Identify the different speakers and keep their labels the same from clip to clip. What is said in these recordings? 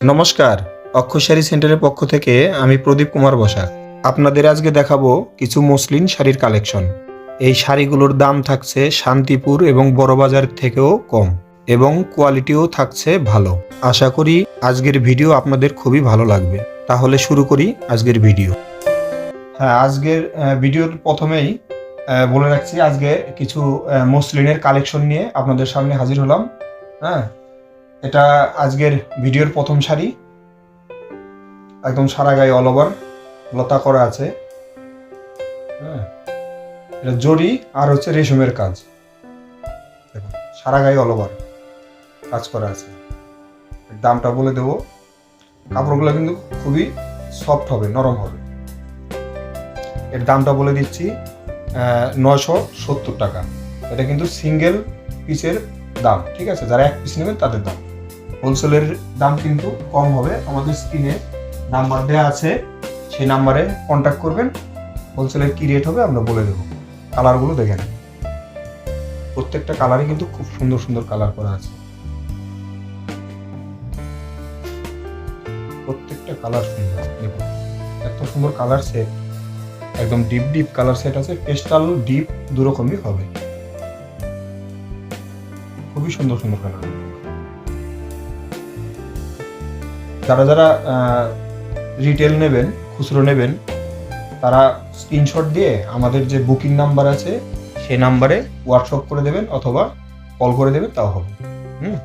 Speaker 1: নমস্কার অক্ষশাড়ি সেন্টারের পক্ষ থেকে আমি প্রদীপ কুমার বসাক। আপনাদের আজকে দেখাবো কিছু মসলিন শাড়ির কালেকশন। এই শাড়িগুলোর দাম থাকছে শান্তিপুর এবং বড়বাজার থেকেও কম এবং কোয়ালিটিও থাকছে ভালো। আশা করি আজকের ভিডিও আপনাদের খুবই ভালো লাগবে। তাহলে শুরু করি আজকের ভিডিও। হ্যাঁ আজকের ভিডিওর প্রথমেই বলে রাখছি আজকে কিছু মসলিনের কালেকশন নিয়ে আপনাদের সামনে হাজির হলাম। হ্যাঁ এটা আজকের ভিডিওর প্রথম শাড়ি একদম সারা গায়ে অল ওভার লতা করা আছে। হ্যাঁ এটা জরি আর হচ্ছে রেশমের কাজ। দেখুন, সারা গায়ে অল ওভার কাজ করা আছে। দামটা বলে দেবো। কাপড়গুলো কিন্তু খুবই সফট হবে, নরম হবে। এর দামটা বলে দিচ্ছি নশো সত্তর টাকা। এটা কিন্তু সিঙ্গেল পিসের দাম, ঠিক আছে? যারা এক পিস নেবেন তাদের দাম। হোলসেলের দাম কিন্তু কম হবে। আমাদের স্ক্রিনে নাম্বার দেওয়া আছে, সেই নাম্বারে কন্ট্যাক্ট করবেন। হোলসেলের কী রেট হবে আমরা বলে দেবো। কালারগুলো দেখে নেন। প্রত্যেকটা কালারই কিন্তু খুব সুন্দর সুন্দর কালার করা আছে। প্রত্যেকটা কালার সুন্দর দেখুন, এত সুন্দর কালার সেট একদম ডিপ ডিপ কালার সেট আছে। পেস্টাল ডিপ দুরকমই হবে। খুবই সুন্দর সুন্দর কালার যারা যারা রিটেল নেবেন, খুচরো নেবেন, তারা স্ক্রিনশট দিয়ে আমাদের যে বুকিং নাম্বার আছে সেই নাম্বারে হোয়াটসঅ্যাপ করে দেবেন অথবা কল করে দেবেন, তাও হবে। হুম?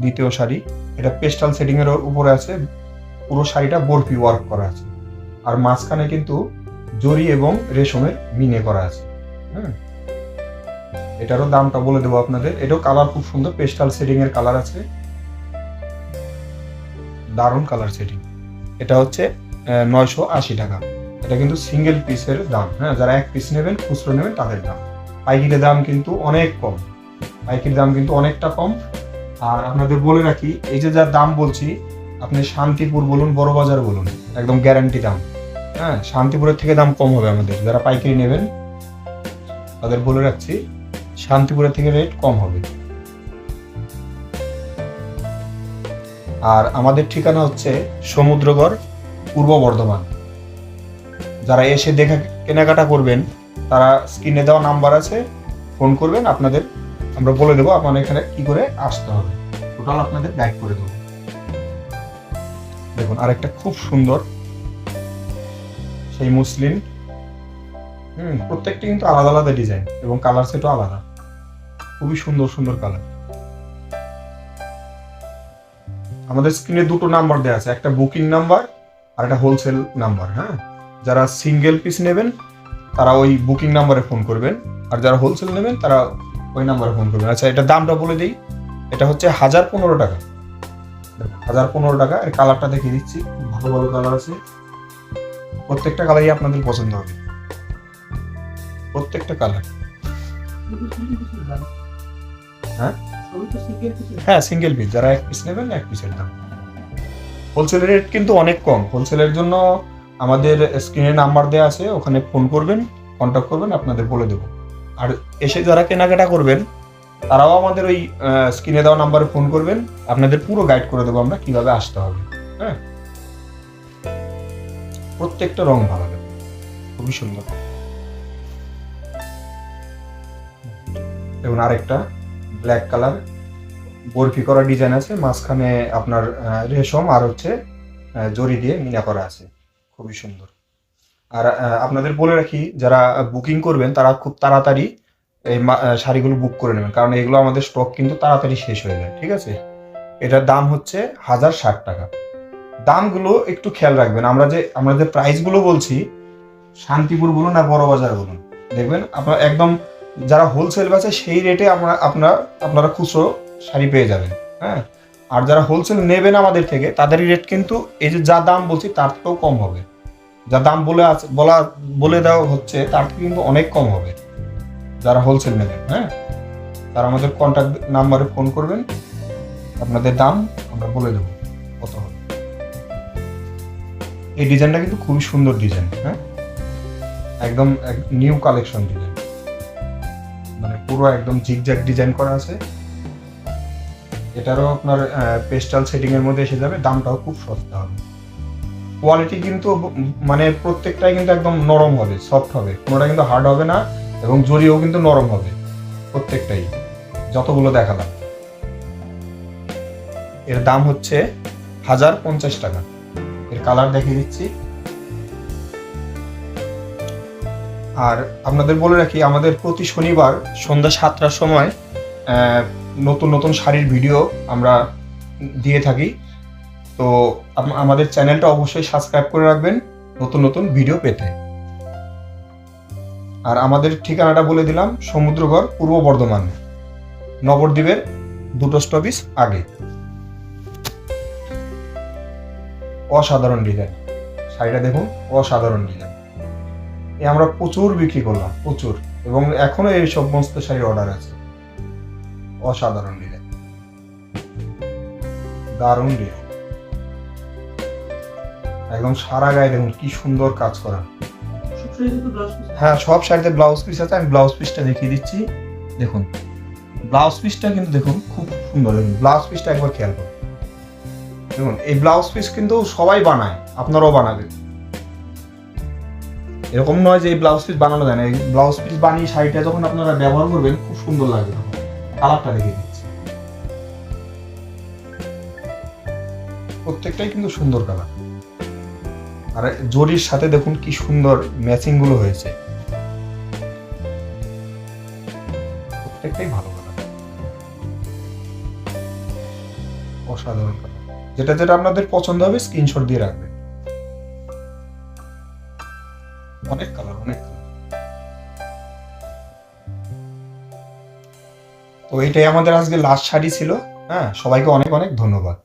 Speaker 1: দ্বিতীয় শাড়ি, এটা পেস্টাল সেটিং এর উপরে আছে, পুরো শাড়িটা বরফি ওয়ার্ক করা আছে। আর মাঝখানে কিন্তু জরি এবং রেশমের মিনে করা আছে। হুম? এটারও দামটা বলে দেবো আপনাদের। এটাও কালার খুব সুন্দর পেস্টাল সেটিং এর কালার আছে। দারুণ কালার সেটিং এটা হচ্ছে নয়শো আশি টাকা। এটা কিন্তু সিঙ্গেল পিসের দাম হ্যাঁ? যারা এক পিস নেবেন, খুচরো নেবেন, তাদের দাম। পাইকারি দাম কিন্তু অনেক কম। পাইকির দাম কিন্তু অনেকটা কম। আর আপনাদের বলে রাখি, এই যে যার দাম বলছি, আপনি শান্তিপুর বলুন, বড় বাজার বলুন, একদম গ্যারান্টি দাম। হ্যাঁ শান্তিপুরের থেকে দাম কম হবে আমাদের। যারা পাইকারি নেবেন, তাদের বলে রাখছি শান্তিপুরের থেকে রেট কম হবে। আর আমাদের ঠিকানা হচ্ছে সমুদ্রগড়, পূর্ব বর্ধমান। যারা এসে দেখা কেনাকাটা করবেন, তারা স্ক্রিনে দেওয়া নাম্বার আছে ফোন করবেন, আপনাদের আমরা বলে দেবো আপনার এখানে কি করে আসতে হবে। টোটাল আপনাদের গাইড করে দেবো। দেখুন, আরেকটা খুব সুন্দর, সেই মুসলিম হুম, প্রত্যেকটা কিন্তু আলাদা আলাদা ডিজাইন এবং কালার সেটও আলাদা। খুবই সুন্দর সুন্দর কালার আমাদের স্ক্রিনে দুটো নাম্বার দেওয়া আছে, একটা বুকিং নাম্বার আর একটা হোলসেল নাম্বার হ্যাঁ? যারা সিঙ্গেল পিস নেবেন, তারা ওই বুকিং নাম্বারে ফোন করবেন। আর যারা হোলসেল নেবেন, তারা ওই নাম্বারে ফোন করবেন। আচ্ছা এটা দামটা বলে দিই। এটা হচ্ছে হাজার পনেরো টাকা। হাজার পনেরো টাকা, এর কালারটা দেখিয়ে দিচ্ছি। ভালো ভালো কালার আছে। প্রত্যেকটা কালারই আপনাদের পছন্দ হবে। প্রত্যেকটা কালার হ্যাঁ? হ্যাঁ সিঙ্গেল পিস যারা এক পিস নেবেন, এক পিসের দাম। হোলসেলের রেট কিন্তু অনেক কম। হোলসেলের জন্য আমাদের স্ক্রিনে নাম্বার দেওয়া আছে, ওখানে ফোন করবেন কন্ট্যাক্ট করবেন, আপনাদের বলে দেবো। আর এসে যারা কেনাকাটা করবেন, তারাও আমাদের ওই স্ক্রিনে দেওয়া নাম্বারে ফোন করবেন, আপনাদের পুরো গাইড করে দেবো আমরা কীভাবে আসতে হবে। হ্যাঁ? প্রত্যেকটা রং ভালো লাগে খুবই সুন্দর। এবং আরেকটা ব্ল্যাক কালার বরফি করা ডিজাইন আছে, মাঝখানে আপনার রেশম আর হচ্ছে জরি দিয়ে মিনা করা আছে। খুবই সুন্দর। আর আপনাদের বলে রাখি, যারা বুকিং করবেন, তারা খুব তাড়াতাড়ি এই শাড়িগুলো বুক করে নেবেন। কারণ এগুলো আমাদের স্টক কিন্তু তাড়াতাড়ি শেষ হয়ে যায়, ঠিক আছে? এটার দাম হচ্ছে হাজার ষাট টাকা। দামগুলো একটু খেয়াল রাখবেন। আমরা যে আমরা যে প্রাইসগুলো বলছি, শান্তিপুর বলুন আর বড় বাজার বলুন, দেখবেন আপনার একদম যারা হোলসেল বেচে সেই রেটে আমরা, আপনারা আপনারা খুচরো শাড়ি পেয়ে যাবেন হ্যাঁ? আর যারা হোলসেল নেবেন আমাদের থেকে তাদের রেট কিন্তু এই যে যা দাম বলছি তার থেকেও কম হবে। যা দাম বলে আছে, বলা, বলে দেওয়া হচ্ছে, তার থেকে কিন্তু অনেক কম হবে। যারা হোলসেল নেবেন হ্যাঁ? তারা আমাদের কন্ট্যাক্ট নাম্বারে ফোন করবেন, আপনাদের দাম আমরা বলে দেবো কত হবে। এই ডিজাইনটা কিন্তু খুবই সুন্দর ডিজাইন হ্যাঁ? একদম নিউ কালেকশন ডিজাইন মানে পুরো একদম জিগজ্যাগ ডিজাইন করা আছে। এটারও আপনার পেস্টাল সেটিং এর মধ্যে এসে যাবে, দামটাও খুব সস্তা হবে। কোয়ালিটি কিন্তু মানে প্রত্যেকটাই কিন্তু একদম নরম হবে সফট হবে। কোনোটা কিন্তু হার্ড হবে না এবং জরিও কিন্তু নরম হবে, প্রত্যেকটাই, যতগুলো দেখালাম। এর দাম হচ্ছে হাজার পঞ্চাশ টাকা। এর কালার দেখিয়ে দিচ্ছি। আর আপনাদের বলে রাখি, আমাদের প্রতি শনিবার সন্ধ্যা সাতটার সময় নতুন নতুন শাড়ির ভিডিও আমরা দিয়ে থাকি। তো আমাদের চ্যানেলটা অবশ্যই সাবস্ক্রাইব করে রাখবেন নতুন নতুন ভিডিও পেতে। আর আমাদের ঠিকানাটা বলে দিলাম, সমুদ্রগড়, পূর্ব বর্ধমান। নবদ্বীপের দুটো স্টপিস আগে। অসাধারণ ডিজাইন শাড়িটা দেখুন, অসাধারণ ডিজাইন এ আমরা প্রচুর বিক্রি করলাম প্রচুর। এবং এখনও এই সমস্ত শাড়ির অর্ডার আছে। অসাধারণ ডিজাইন দারুণ একদম সারা গায়ে দেখুন কি সুন্দর কাজ করা। হ্যাঁ সব শাড়িতে ব্লাউজ পিস আছে। আমি ব্লাউজ পিসটা দেখিয়ে দিচ্ছি। দেখুন ব্লাউজ পিসটা কিন্তু দেখুন খুব সুন্দর। দেখুন ব্লাউজ পিসটা একবার খেয়াল করুন। দেখুন এই ব্লাউজ পিস কিন্তু সবাই বানায় আপনারাও বানাবেন। এরকম নয় যে এই ব্লাউজ পিস বানানো যায় না। এই ব্লাউজ পিস বানিয়ে শাড়িটা যখন আপনারা ব্যবহার করবেন, খুব সুন্দর লাগবে তখন। কালারটা দেখিয়ে দিচ্ছি। প্রত্যেকটাই কিন্তু সুন্দর কালার আর জরির সাথে দেখুন কি সুন্দর ম্যাচিংগুলো হয়েছে। প্রত্যেকটাই ভালো কালার অসাধারণ কালার যেটা যেটা আপনাদের পছন্দ হবে স্ক্রিনশট দিয়ে রাখবেন। অনেক কালার, অনেক তো এটাই আমাদের আজকে লাস্ট শাড়ি ছিল। হ্যাঁ সবাইকে অনেক অনেক ধন্যবাদ।